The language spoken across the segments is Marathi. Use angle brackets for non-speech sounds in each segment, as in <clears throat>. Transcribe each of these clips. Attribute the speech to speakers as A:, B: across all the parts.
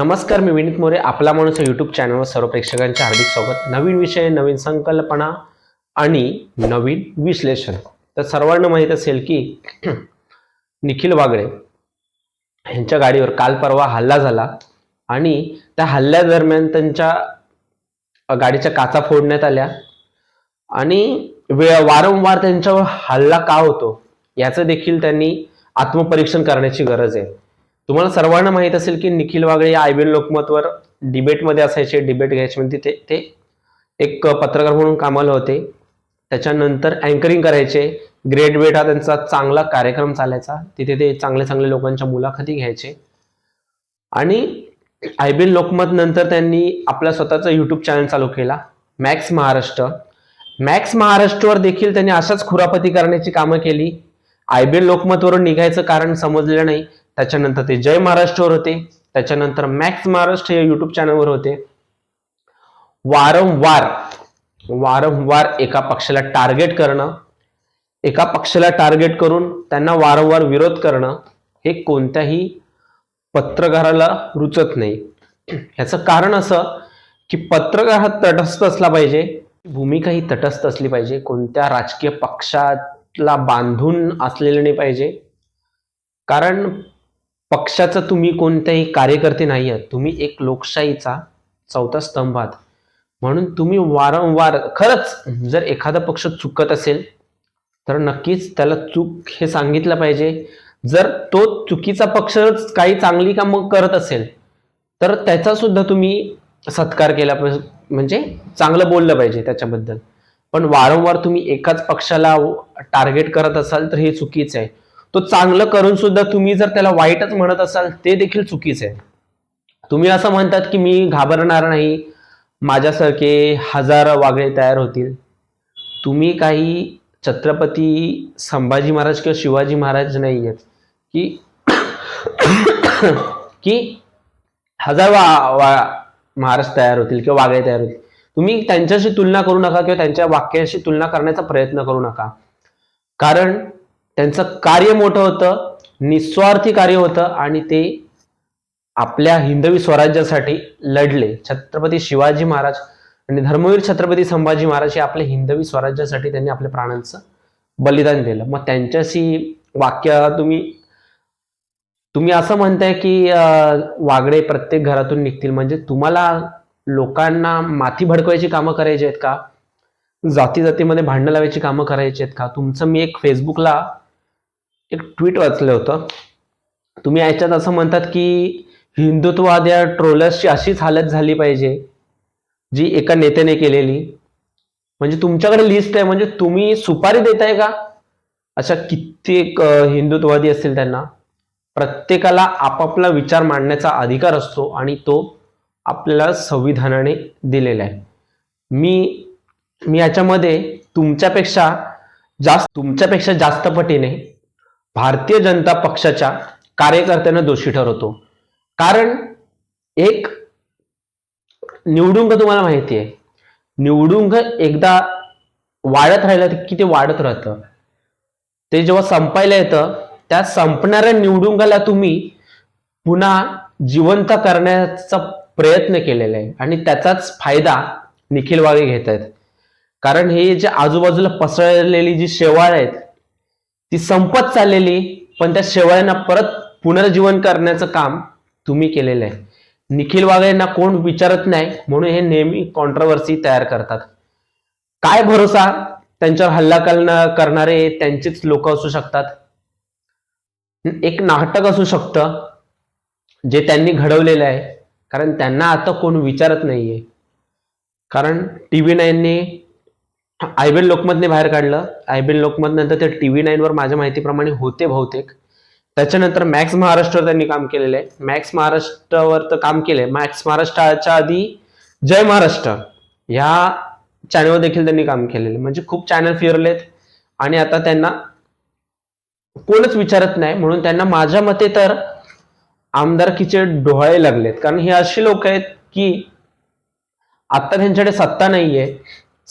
A: नमस्कार मी विनीत मोरे आपला माणूस यूट्यूब चॅनलवर सर्व प्रेक्षकांचे हार्दिक स्वागत. नवीन विषय नवीन संकल्पना आणि नवीन विश्लेषण. तर सर्वांना माहीत असेल की <clears throat> निखिल वागळे यांच्या गाडीवर काल परवा हल्ला झाला आणि त्या हल्ल्यादरम्यान त्यांच्या गाडीच्या काचा फोडण्यात आल्या आणि वारंवार त्यांच्यावर हल्ला का होतो याचं देखील त्यांनी आत्मपरीक्षण करण्याची गरज आहे. तुम्हाला सर्वांना माहीत असेल की निखिल वागळे या आयबीएल लोकमतवर डिबेटमध्ये असायचे डिबेट घ्यायचे म्हणजे ते ते एक पत्रकार म्हणून कामाला होते. त्याच्यानंतर अँकरिंग करायचे. ग्रेट वेट हा त्यांचा चांगला कार्यक्रम चालायचा. तिथे ते चांगले चांगले लोकांच्या मुलाखती घ्यायचे. आणि आय बी एल लोकमत नंतर त्यांनी आपला स्वतःचा यूट्यूब चॅनल चालू केला मॅक्स महाराष्ट्र मॅक्स महाराष्ट्रवर देखील त्यांनी अशाच खुरापती करण्याची कामं केली. आय बी एल लोकमतवरून निघायचं कारण समजलं नाही. त्याच्यानंतर ते जय महाराष्ट्रवर होते. त्याच्यानंतर मॅक्स महाराष्ट्र या युट्यूब चॅनलवर होते. वारंवार वारंवार एका पक्षाला टार्गेट करणं एका पक्षाला टार्गेट करून त्यांना वारंवार विरोध करणं हे कोणत्याही पत्रकाराला रुचत नाही. ह्याचं कारण असं की पत्रकार हा तटस्थ असला पाहिजे भूमिका ही तटस्थ असली पाहिजे कोणत्या राजकीय पक्षाला बांधून असलेलं नाही पाहिजे. कारण पक्षाचा तुम्ही कोणत्याही कार्यकर्ते नाही आहात. तुम्ही एक लोकशाहीचा चौथा स्तंभ आहात. म्हणून तुम्ही वारंवार खरंच जर एखादा पक्ष चुकत असेल तर नक्कीच त्याला चूक हे सांगितलं पाहिजे. जर तो चुकीचा पक्ष काही चांगली कामं करत असेल तर त्याचा सुद्धा तुम्ही सत्कार केला पाहिजे. म्हणजे चांगलं बोललं पाहिजे त्याच्याबद्दल. पण वारंवार तुम्ही एकाच पक्षाला टार्गेट करत असाल तर हे चुकीचं आहे. तो चांगलं करून सुद्धा तुम्ही जर त्याला वाईटच म्हणत असाल ते देखील चुकीचं आहे. तुम्ही असं म्हणतात की मी घाबरणार नाही माझ्यासारखे हजार वागळे तयार होतील. तुम्ही काही छत्रपती संभाजी महाराज किंवा शिवाजी महाराज नाही आहेत की <coughs> की हजार वा वा महाराज तयार होतील किंवा वागळे तयार होतील. तुम्ही त्यांच्याशी तुलना करू नका किंवा त्यांच्या वाक्याशी तुलना करण्याचा प्रयत्न करू नका. कारण त्यांचं कार्य मोठं होतं निस्वार्थी कार्य होतं आणि ते आपल्या हिंदवी स्वराज्यासाठी लढले. छत्रपती शिवाजी महाराज आणि धर्मवीर छत्रपती संभाजी महाराज हे आपल्या हिंदवी स्वराज्यासाठी त्यांनी आपल्या प्राणांचं बलिदान दिलं. मग त्यांच्याशी वाक्य तुम्ही तुम्ही असं म्हणताय की वागडे प्रत्येक घरातून निघतील. म्हणजे तुम्हाला लोकांना माती भडकवायची कामं करायची आहेत का? जाती जातीमध्ये भांडणं लावायची कामं करायची आहेत का? तुमचं मी एक फेसबुकला एक ट्विट वाचलं होतं. तुम्ही याच्यात असं म्हणतात की हिंदुत्ववाद या ट्रोलर्सची अशीच हालत झाली पाहिजे जी एका नेत्याने केलेली. म्हणजे तुमच्याकडे लिस्ट आहे म्हणजे तुम्ही सुपारी देताय का? अशा कित्येक हिंदुत्ववादी असतील त्यांना. प्रत्येकाला आपापला विचार मांडण्याचा अधिकार असतो आणि तो आपल्याला संविधानाने दिलेला आहे. मी मी याच्यामध्ये तुमच्यापेक्षा जास्त तुमच्यापेक्षा जास्त पटीने भारतीय जनता पक्षाच्या कार्यकर्त्यांना दोषी ठरवतो. कारण एक निवडुंग तुम्हाला माहिती आहे. निवडुंग एकदा वाढत राहिलं की ते वाढत राहतं? ते जेव्हा संपायला येतं त्या संपणाऱ्या निवडुंगाला तुम्ही पुन्हा जिवंत करण्याचा प्रयत्न केलेला आहे आणि त्याचाच फायदा निखिल वागे घेत आहेत कारण हे जे आजूबाजूला पसरलेली जी शेवाळ आहेत ती संपत चाललेली पण त्या शेवाळ्यांना परत पुनर्जीवन करण्याचं काम तुम्ही केलेलं आहे. निखिल वाघ यांना कोण विचारत नाही म्हणून हे नेहमी कॉन्ट्रोवर्सी तयार करतात. काय भरोसा त्यांच्यावर हल्ला करणं करणारे त्यांचेच लोक असू शकतात. एक नाटक असू शकतं जे त्यांनी घडवलेलं आहे. कारण त्यांना आता कोण विचारत नाहीये. कारण टी व्ही नाईनने आय लोकमतने बाहेर काढलं. आय लोकमत नंतर ते टी व्ही नाईनवर माझ्या माहितीप्रमाणे होते बहुतेक. त्याच्यानंतर मॅक्स महाराष्ट्र त्यांनी काम केलेलं आहे. मॅक्स महाराष्ट्रावर तर काम केलंय. मॅक्स महाराष्ट्राच्या आधी जय महाराष्ट्र ह्या चॅनलवर देखील त्यांनी काम केलेलं आहे. म्हणजे खूप चॅनल फिरलेत आणि आता त्यांना कोणच विचारत नाही. म्हणून त्यांना माझ्या मते तर आमदारकीचे डोहाळे लागलेत. कारण हे अशी लोक आहेत की आता त्यांच्याकडे सत्ता नाहीये.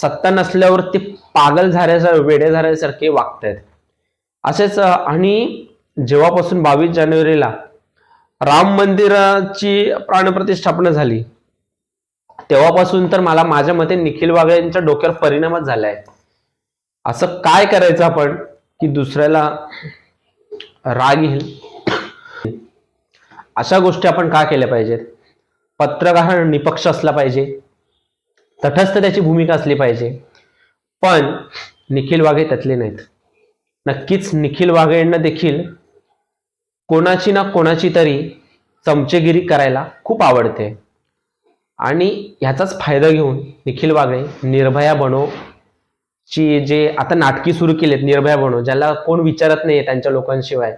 A: सत्ता नसल्यावर ते पागल झाल्यासारखे वेडे झाल्यासारखे वागतायत. असेच आणि जेव्हापासून बावीस जानेवारीला राम मंदिराची प्राणप्रतिष्ठापना झाली तेव्हापासून तर मला माझ्या मते निखिल वाघ यांच्या डोक्यावर परिणामच झालाय. असं काय करायचं आपण की दुसऱ्याला राग येईल? अशा गोष्टी आपण का केल्या पाहिजेत? पत्रकार निपक्ष असला पाहिजे. तटस्थ त्याची भूमिका असली पाहिजे. पण निखिल वाघे त्यातले नाहीत. नक्कीच निखिल वाघे यांना देखील कोणाची ना कोणाची तरी चमचेगिरी करायला खूप आवडते. आणि ह्याचाच फायदा घेऊन निखिल वाघे निर्भया बनो ची जे आता नाटकी सुरू केलेत निर्भया बनो ज्याला कोण विचारत नाहीये त्यांच्या लोकांशिवाय.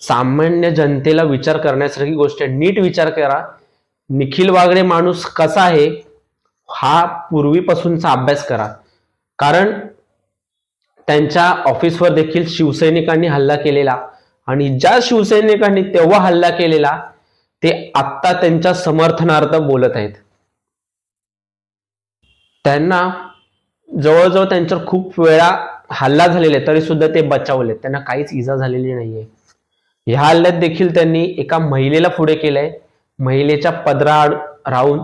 A: सामान्य जनतेला विचार करण्यासारखी गोष्ट आहे. नीट विचार करा निखिल वागळे माणूस कसा आहे? हा पूर्वीपासूनचा अभ्यास करा. कारण त्यांच्या ऑफिसवर देखील शिवसैनिकांनी हल्ला केलेला आणि ज्या शिवसैनिकांनी तेव्हा हल्ला केलेला ते आत्ता त्यांच्या समर्थनार्थ बोलत आहेत. त्यांना जवळजवळ त्यांच्यावर खूप वेळा हल्ला झालेला आहे तरी सुद्धा ते बचावले त्यांना काहीच इजा झालेली नाहीये. ह्या हल्ल्यात देखील त्यांनी एका महिलेला पुढे केलंय. महिलेच्या पदराआड राहून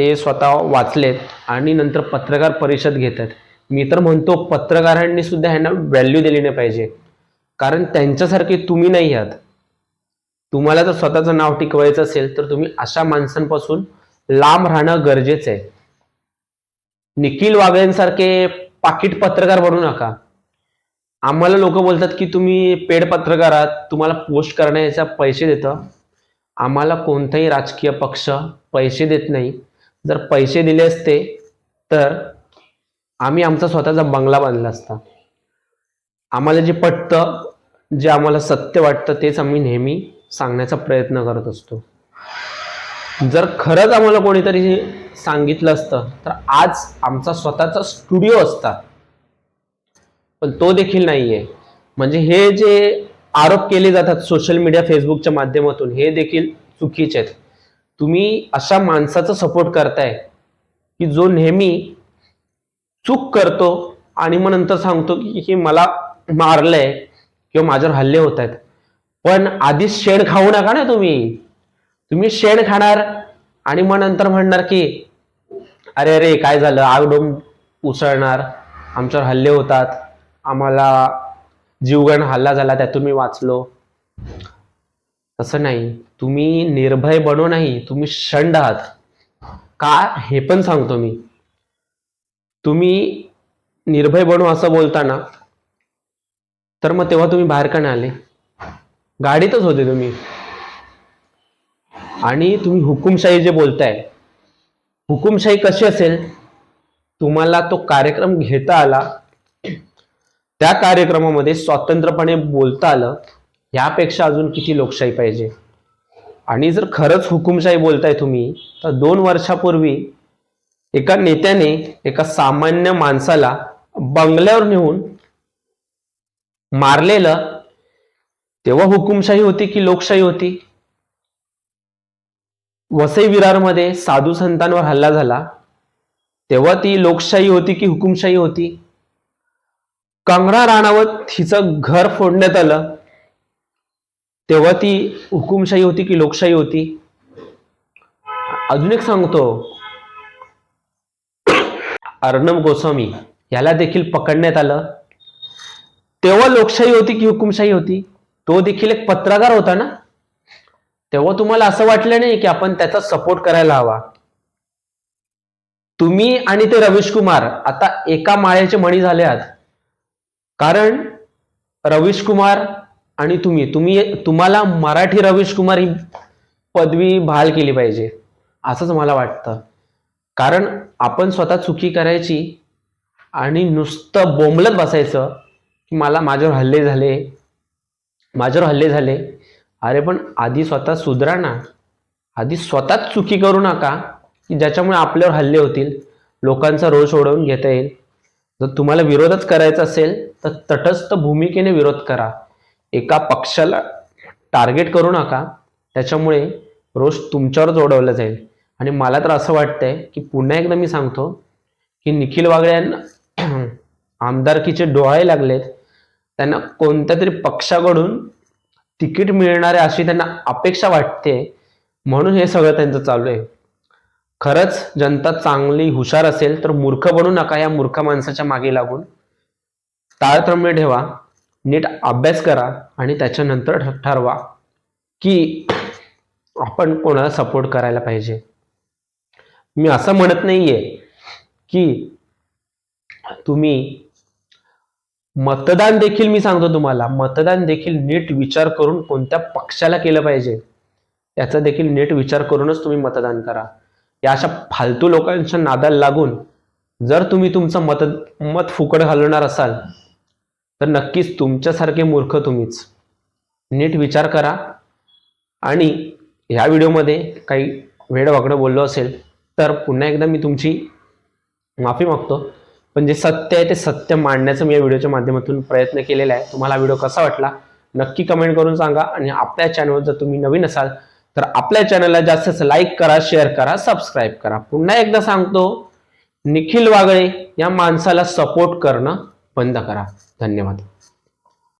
A: ते स्वतः वाचलेत आणि नंतर पत्रकार परिषद घेतात. मी तर म्हणतो पत्रकारांनी सुद्धा ह्यांना व्हॅल्यू दिली नाही पाहिजे. कारण त्यांच्यासारखे तुम्ही नाही आहात. तुम्हाला जर स्वतःचं नाव टिकवायचं असेल तर तुम्ही अशा माणसांपासून लांब राहणं गरजेचं आहे. निखिल वागळेंसारखे पाकिट पत्रकार बनू नका. आम्हाला लोक बोलतात की तुम्ही पेड पत्रकार आहात तुम्हाला पोस्ट करण्याचा पैसे देतं. आम्हाला कोणताही राजकीय पक्ष पैसे देत नाही. जर पैसे दिले असते तर आम्ही आमचा स्वतःचा बंगला बांधला असता. आम्हाला जे पटतं जे आम्हाला सत्य वाटतं तेच आम्ही नेहमी सांगण्याचा प्रयत्न करत असतो. जर खरंच आम्हाला कोणीतरी सांगितलं असतं तर आज आमचा स्वतःचा स्टुडिओ असता. पण तो देखील नाहीये. म्हणजे हे जे आरोप केले जातात सोशल मीडिया फेसबुकच्या माध्यमातून हे देखील चुकीचे आहेत. तुम्ही अशा माणसाचा सपोर्ट करताय की जो नेहमी चूक करतो आणि मग नंतर सांगतो की हे मला मारलंय किंवा माझ्यावर हल्ले होत आहेत पण आधीच शेण खाऊ नका ना तुम्ही. तुम्ही शेण खाणार आणि मग नंतर म्हणणार की अरे अरे काय झालं? आगडोम उसळणार. आमच्यावर हल्ले होतात. आम्हाला जीवघण हल्ला झाला त्यातून मी वाचलो. तसं नाही. तुम्ही निर्भय बनो नाही. तुम्ही षंड आहात. का? हे पण सांगतो मी. तुम्ही निर्भय बनू असं बोलताना तर मग तेव्हा तुम्ही बाहेर का नाही आले? गाडीतच होते तुम्ही. आणि तुम्ही हुकुमशाही जे बोलताय हुकुमशाही कशी असेल? तुम्हाला तो कार्यक्रम घेता आला त्या कार्यक्रमामध्ये स्वतंत्रपणे बोलता आलं यापेक्षा अजून किती लोकशाही पाहिजे? आणि जर खरंच हुकुमशाही बोलताय तुम्ही तर दोन वर्षापूर्वी एका नेत्याने एका सामान्य माणसाला बंगल्यावर नेऊन मारलेलं तेव्हा हुकुमशाही होती की लोकशाही होती? वसई विरारमध्ये साधू संतांवर हल्ला झाला तेव्हा ती लोकशाही होती की हुकुमशाही होती? कंगना राणावत हिचं घर फोडण्यात आलं तेव्हा ती हुकुमशाही होती की लोकशाही होती? अजून एक सांगतो. अर्णब गोस्वामी याला देखील पकडण्यात आलं. तेव्हा लोकशाही होती की हुकुमशाही होती? तो देखील एक पत्रकार होता ना? तेव्हा तुम्हाला असं वाटलं नाही की आपण त्याचा सपोर्ट करायला हवा? तुम्ही आणि ते रवीश कुमार आता एका माळ्याचे मणी झाले आहात. कारण रवीश कुमार आणि तुम्ही तुम्ही तुम्हाला मराठी रवीश कुमार ही पदवी बहाल केली पाहिजे असंच मला वाटतं. कारण आपण स्वतः चुकी करायची आणि नुसतं बोंबलत बसायचं की मला माझ्यावर हल्ले झाले माझ्यावर हल्ले झाले. अरे पण आधी स्वतः सुधरा ना. आधी स्वतःच चुकी करू नका की ज्याच्यामुळे आपल्यावर हल्ले होतील लोकांचा रोष ओढवून घेता येईल. जर तुम्हाला विरोधच करायचा असेल तर तटस्थ भूमिकेने विरोध करा. एका पक्षाला टार्गेट करू नका. त्याच्यामुळे रोष तुमच्यावरच ओढवला जाईल. आणि मला तर असं वाटतंय की पुन्हा एकदा मी सांगतो की निखिल वागळे यांना <clears throat> आमदारकीचे डोळे लागलेत. त्यांना कोणत्या तरी पक्षाकडून तिकीट मिळणार आहे अशी त्यांना अपेक्षा वाटते. म्हणून हे सगळं त्यांचं चालू आहे. खरंच जनता चांगली हुशार असेल तर मूर्ख बनू नका या मूर्ख माणसाच्या मागे लागून. ताळतम्य ठेवा. नीट अभ्यास करा आणि त्याच्यानंतर ठरवा की आपण कोणाला सपोर्ट करायला पाहिजे. मी असं म्हणत नाहीये की तुम्ही मतदान देखील मी सांगतो तुम्हाला मतदान देखील नीट विचार करून कोणत्या पक्षाला केलं पाहिजे याचा देखील नीट विचार करूनच तुम्ही मतदान करा. या अशा फालतू लोकांच्या नादाला लागून जर तुम्ही तुमचं मत मत फुकट घालवणार असाल तर नक्कीच तुमच्यासारखे मूर्ख तुम्हीच. नीट विचार करा. आणि ह्या व्हिडिओमध्ये काही वेडवाकडं बोललो असेल तर पुन्हा एकदा मी तुमची माफी मागतो. पण जे सत्य आहे ते सत्य मांडण्याचा मी या व्हिडिओच्या माध्यमातून प्रयत्न केलेला आहे. तुम्हाला व्हिडिओ कसा वाटला नक्की कमेंट करून सांगा. आणि आपल्या चॅनलवर जर तुम्ही नवीन असाल तर आपल्या चॅनलला जास्तीत लाईक करा शेअर करा सबस्क्राईब करा. पुन्हा एकदा सांगतो निखिल वागळे या माणसाला सपोर्ट करणं बंद करा. धन्यवाद.